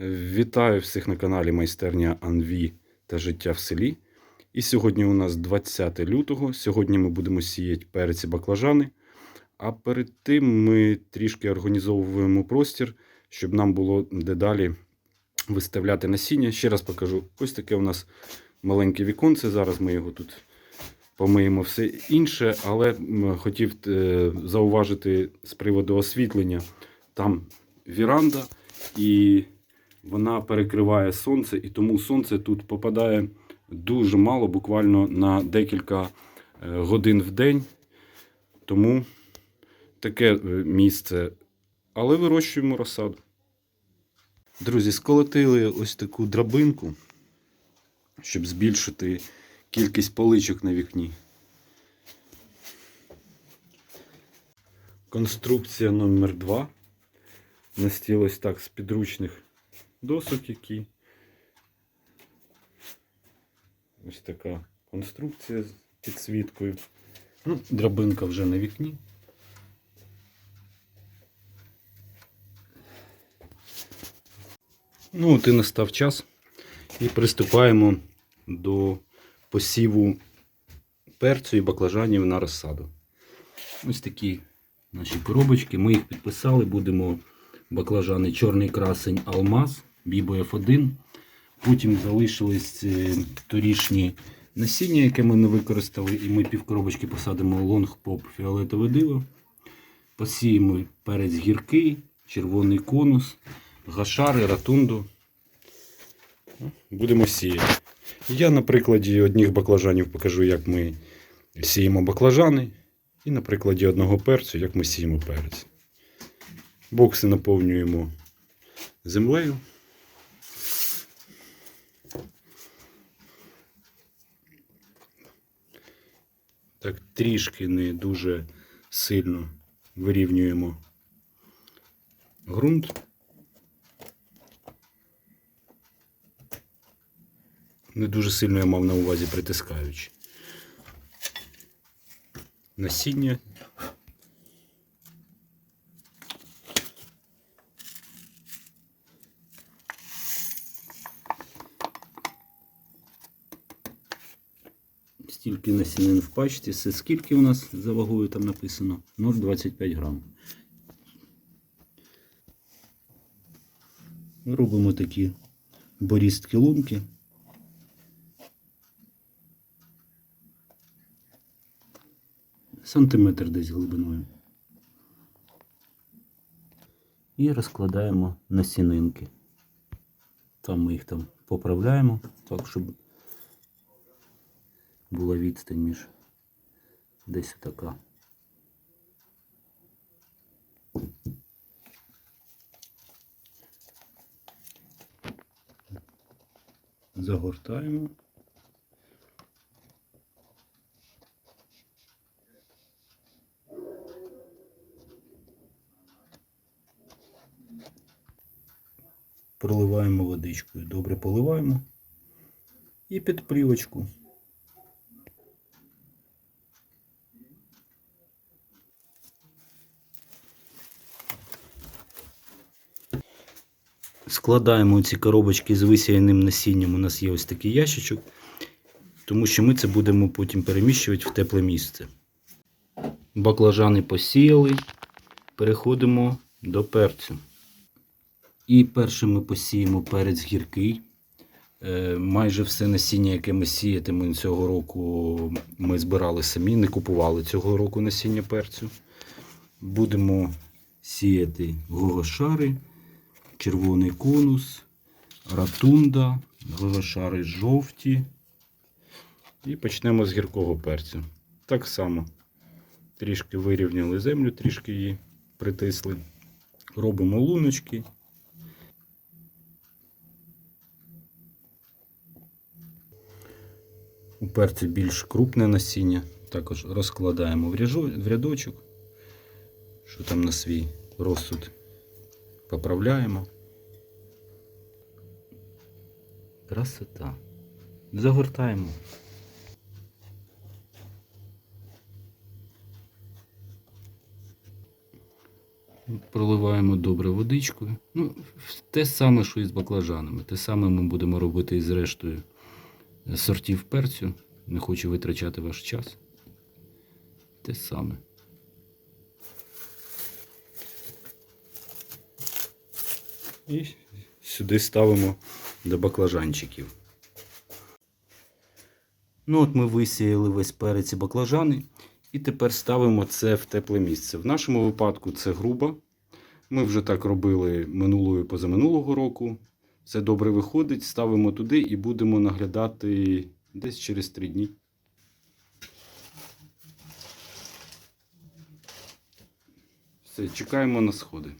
Вітаю всіх на каналі Майстерня Анві та життя в селі. І сьогодні у нас 20 лютого. Сьогодні ми будемо сіяти перець і баклажани. А перед тим ми трішки організовуємо простір, щоб нам було дедалі виставляти насіння. Ще раз покажу: ось таке у нас маленьке віконце. Зараз ми його тут помиємо все інше, але хотів е, зауважити з приводу освітлення. Там віранда і вона перекриває сонце, і тому сонце тут попадає дуже мало, буквально на декілька е, годин в день. Тому таке е, місце. Але вирощуємо розсаду. Друзі, сколотили ось таку драбинку, щоб збільшити кількість поличок на вікні. Конструкція номер 2 Настіл ось так з підручних досок, які. Ось така конструкція з підсвіткою. Ну, драбинка вже на вікні. Ну, от і настав час. І приступаємо до посіву перцю і баклажанів на розсаду. Ось такі наші коробочки. Ми їх підписали, будемо баклажани Чорний красень Алмаз, Бібо F1. Потім залишились е, торішні насіння, яке ми не використали, і ми півкоробочки посадимо лонгпоп фіолетове диво. Посіємо перець гіркий, червоний конус, гашари, ратунду. Будемо сіяти. Я на прикладі одних баклажанів покажу, як ми сіємо баклажани. І на прикладі одного перцю, як ми сіємо перець. Бокси наповнюємо землею. Так, трішки не дуже сильно вирівнюємо ґрунт. Не дуже сильно я мав на увазі притискаючи. Насіння Стільки насінин в пачці. Це скільки у нас за вагою там написано? 0,25 грам. Робимо такі борістки лунки. Сантиметр десь глибиною. І розкладаємо насінинки. Там ми їх там поправляємо, так, щоб була відстань між десь така. Загортаємо. Проливаємо водичкою, добре поливаємо і під плівочку. Складаємо ці коробочки з висіяним насінням. У нас є ось такий ящичок, тому що ми це будемо потім переміщувати в тепле місце. Баклажани посіяли, переходимо до перцю. І першим ми посіємо перець гіркий. Е, Майже все насіння, яке ми сіятимемо цього року, ми збирали самі, не купували цього року насіння перцю. Будемо сіяти гогошари червоний конус, ратунда, гогошари жовті. І почнемо з гіркого перцю. Так само трішки вирівняли землю, трішки її притисли. Робимо луночки. У перцю більш крупне насіння. Також розкладаємо в рядочок, що там на свій розсуд поправляємо. Красота. Загортаємо. проливаємо добре водичкою. Ну, те саме, що і з баклажанами. Те саме ми будемо робити і з рештою сортів перцю. Не хочу витрачати ваш час. Те саме. І сюди ставимо до баклажанчиків. Ну, от ми висіяли весь перець і баклажани. І тепер ставимо це в тепле місце. В нашому випадку це груба. Ми вже так робили минулого і позаминулого року. Все добре виходить. Ставимо туди і будемо наглядати десь через три дні. Все, чекаємо на сходи.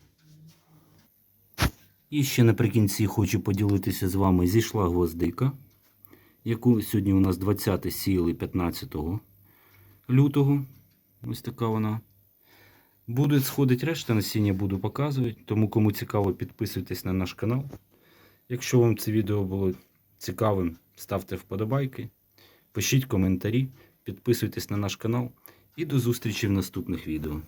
І ще наприкінці хочу поділитися з вами. Зійшла гвоздика, яку сьогодні у нас 20 сіяли 15 лютого. Ось така вона. Буде сходити решта насіння, буду показувати. Тому кому цікаво, підписуйтесь на наш канал. Якщо вам це відео було цікавим, ставте вподобайки, пишіть коментарі, підписуйтесь на наш канал і до зустрічі в наступних відео.